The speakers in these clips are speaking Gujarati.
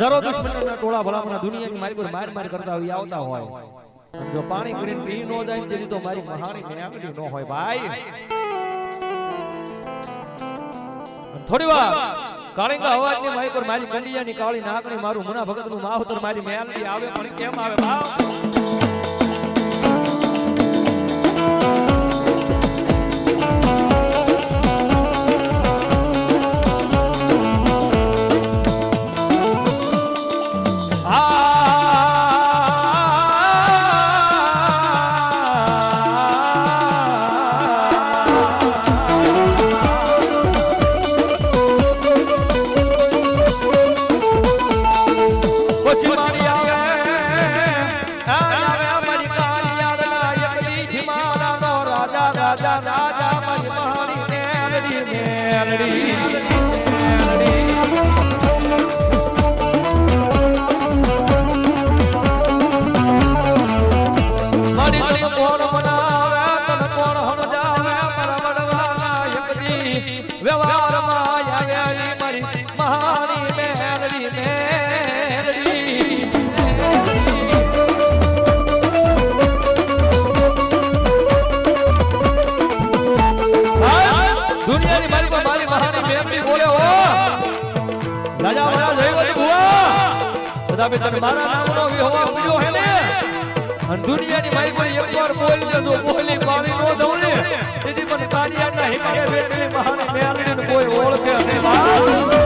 હજારો દુશ્મનોના ટોળા ભલામણા દુનિયાની મારી કોઈ માર માર કરતા હોય, આવતા હોય. જો પાણી કરીને પી નો જાય ને તો મારી મહાણી મેળવી ન હોય ભાઈ. થોડી વાર કાળિંગા અવાજની મારી કોઈ મારી કંડિયાની કાળી નાકણી, મારું મુના ભગતનું માવતર મારી મેલડી આવે પણ કેમ આવે ભાવ? બધા બી તને મારા નામનો વિહવા પૂર્યો હે ને? અન દુનિયાની મારી કોઈ એકવાર બોલી દેજો બોલી પાવી નો દઉં ને. તેથી મને તાળિયાના હિમાલય બેટની મહાન મેલડીને કોઈ ઓળખે નહીં. બા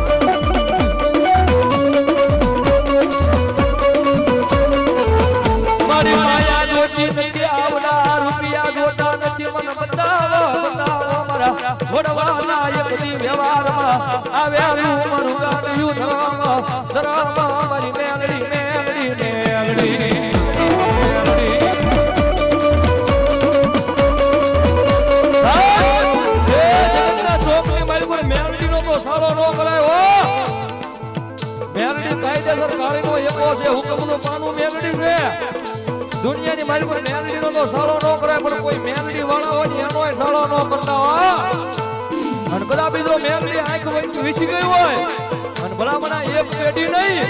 દુનિયાની મારી કોઈ મેલડી નો તો સાળો ન કરે પણ કોઈ મેલડી વાળા હોય એનો સાળો ન કરતા હોય. અને બધા બીજો મેલડી આંખ વહી વિસી ગઈ હોય, અને ભલામણા એક પેઢી નહીં,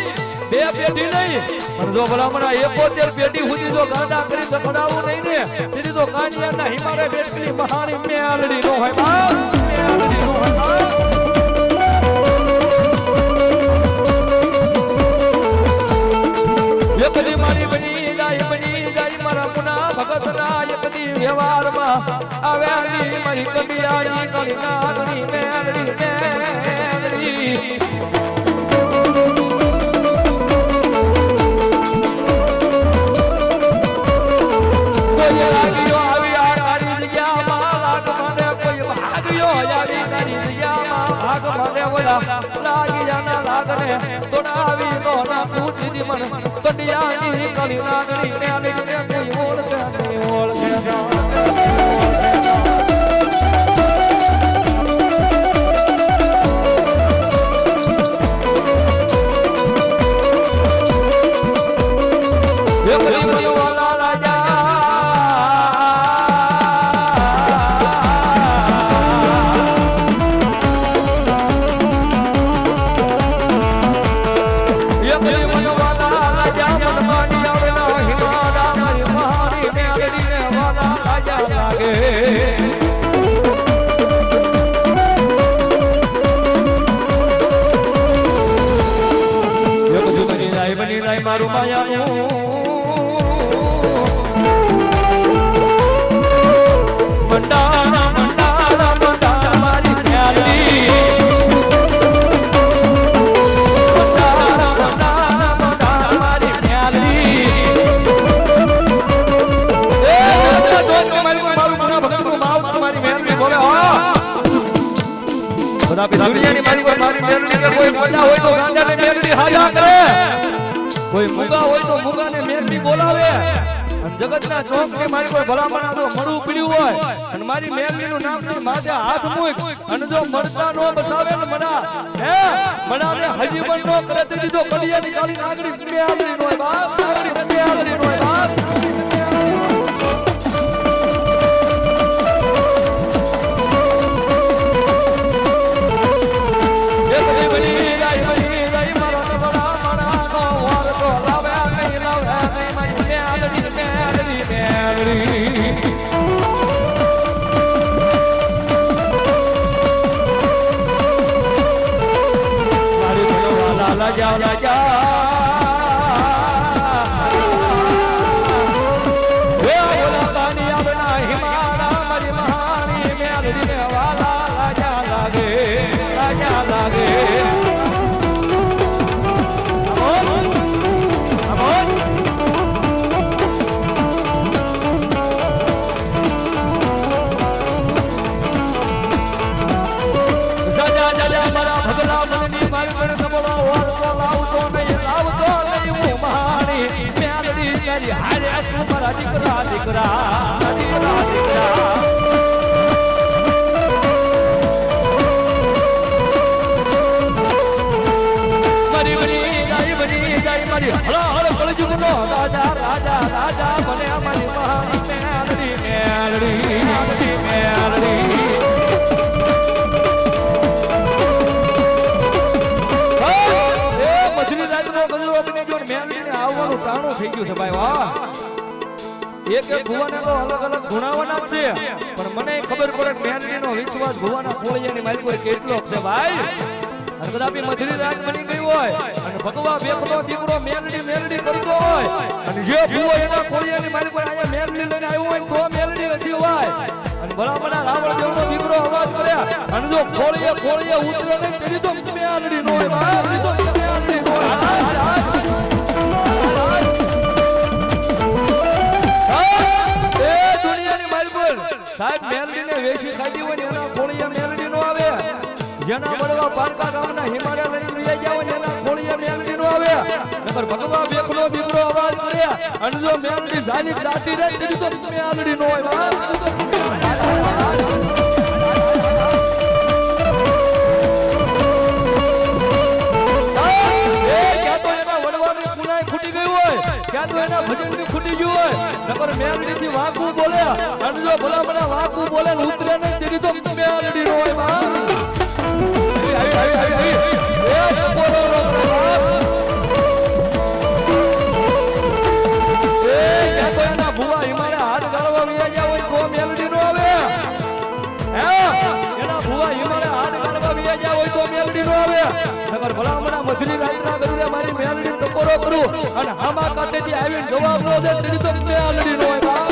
બે પેઢી નહીં પણ જો ભલામણા એકોતેર પેઢી સુધી જો ગાડા કરી સકડાવું નહીં ને, તેથી તો કાનિયાના હિમાલય બેટની મહાની મેલડી નો હોય મેલડી નો હોય કોઈ ભાગ્યો આવી તારી જગ્યામાં ભાગ મને ઓલા લાગી જાના લાગને આવી નો ના પૂછી મન, કડિયાની કળી નાગણી મેલી ને મારું ગુના ભક્તનું માવતર મારી મહેરબાની બોલે હા બધા પી દુનિયાની મારી પર મારી મેલડી કે કોઈ મોટા હોય તો ગાંડાને મેલડી હાજા કરે કોઈ મુગા હોય તો મુગાને મેલડી બોલાવે. જગતના ચોક ને મારી કોઈ ભલામણ તો મળવું પડ્યું હોય. અને મારી મેલડી નું નામની માથે હાથ મૂક. અને જો મરતા નો બસાવે ને મના, હે? મનાને હજી પણ નો કરે તો કડિયાની કાળી નાગરી મેલડી નો બાપ બાપ નાગરી મેલડી નો બાપ. ah da રાજા રાજા રાજા બને મારી મહાની મેલડી મેલડી મેલડી મેલડી મધુરી રાતનો ગજરો બની ગયો ને મેલડીને આવવાનું ટાણું થઈ ગયું છે ભાઈ વાહ એક એક ભુવાને તો અલગ અલગ ગુણાવાના છે. પણ મને ખબર પડે મેલડીનો વિશ્વાસ ભુવાના કોળિયાની મારી કોઈ કેટલો છે ભાઈ? રાત બની ગઈ હોય, અને ભગવા બેકનો દીકરો મેલડી મેલડી કરતો હોય, અને જે ભુવો એના કોળિયાની મારી પર અહીંયા મેલડી હોય તો મેલડી હતી હોય. અને બરાબર રાવણ દેવનો સાહેબ મેલડીને વેશી ખાધી હોય એના ખોળીએ મેલડી નો આવે. જેના બળવા પારકા ગામના હિમાલય લઈને લઈ ગયા હોય ને એના ખોળીએ મેલડી નો આવે. નંબર ભગવા બેકનો દીકરો અવાજ કરે. અને જો મેલડી ઝાલી દાટી રહી તો મેલડી નો હોય હોય ક્યાં તો એના ભજનથી ખૂટી ગયું હોય. નકર મેલડીથી વાકું બોલે. અને જો ભલા ભલા વાકું બોલે કરું અને હામા કાતેથી આવીને જવાબ નો દે, તેની તો મેલડી નો હોય બા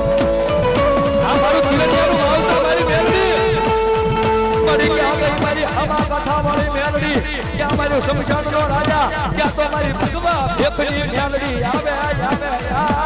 આ મારું જીવનનું આવતા મારી મેલડી. મારી ક્યાં ગઈ મારી હામા કાંઠા વાળી મેલડી? ક્યાં મારું શમશાનનો રાજા? ક્યાં તો મારી ભગવા ભેખની મેલડી? આવે આવે આવે.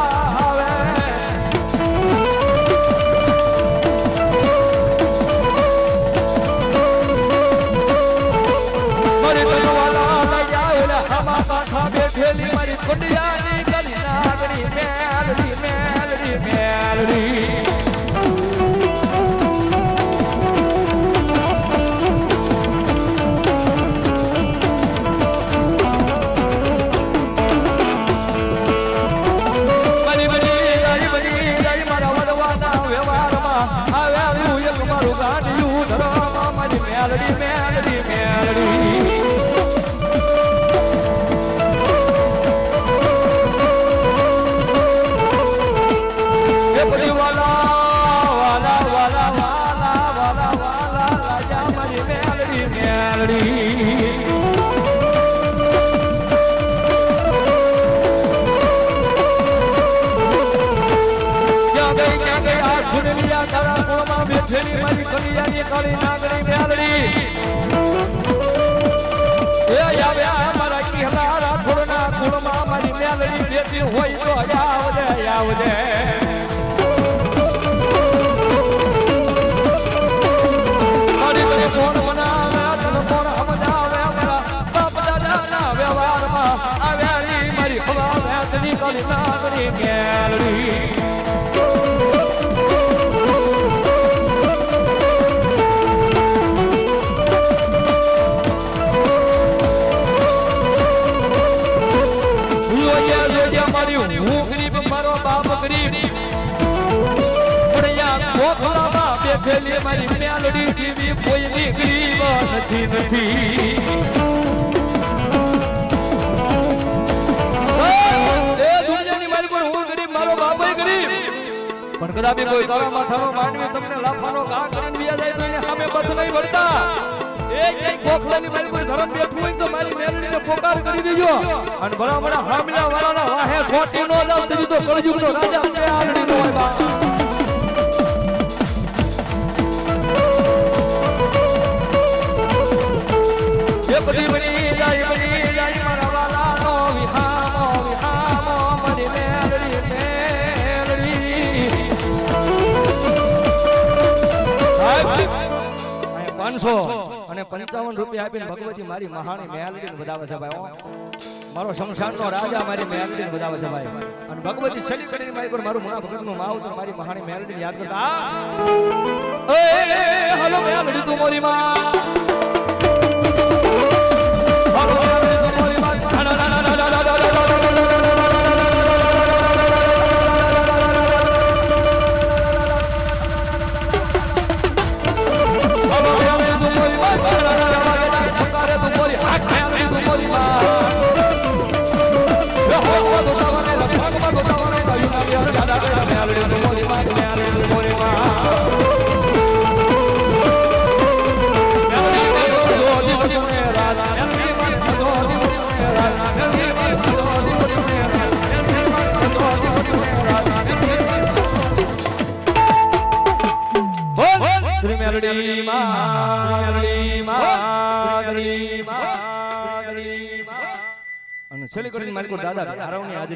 બેઠેલી મારી કલિયાની કાળી નાગરી મેલડી એ આવ્યા મારા કિહલા રાઠોડના કુળમાં મારી મેલડી બેટી હોય તો આવજે આવજે. મારી તને કોણ બનાવે તને કોણ સમજાવે મારા બાપ દાદાના વ્યવહારમાં આવ્યા મારી ખવા વેતની કાળી નાગરી મેલડી મેલડી જેવી કોઈની ગરીબ નથી નથી પણ કદાપી કોઈ તારા માથાનો માંડવી તમને લાફાનો ઘા કરીને વ્યા જાય તો એને સામે બસ નહીં વળતા એક એક ગોખલાની મારી કોઈ ધરમ બેઠું હોય તો મારી મેલડીને પોકાર કરી. દેજો અને બરાબર હામલા વાળાના વાહે છોટી નો તેજી તો કળજુગનો રાજા આલડી નો હોય પાંચસો અને પંચાવન રૂપિયા આપીને ભગવતી મારી મહાણી મેલડી વધાવે છે ભાઈ મારો મારો શમશાનનો રાજા મારી મેલડી વધાવે છે ભાઈ. અને ભગવતી છેલ્લી કરીને મારી પર મારું મુના ભગતનું માવતર મારી મહાણી મેલડી યાદ કરતા. હલો મેલડી તું મોરી માં કરીને મારી દાદા હારવની આજે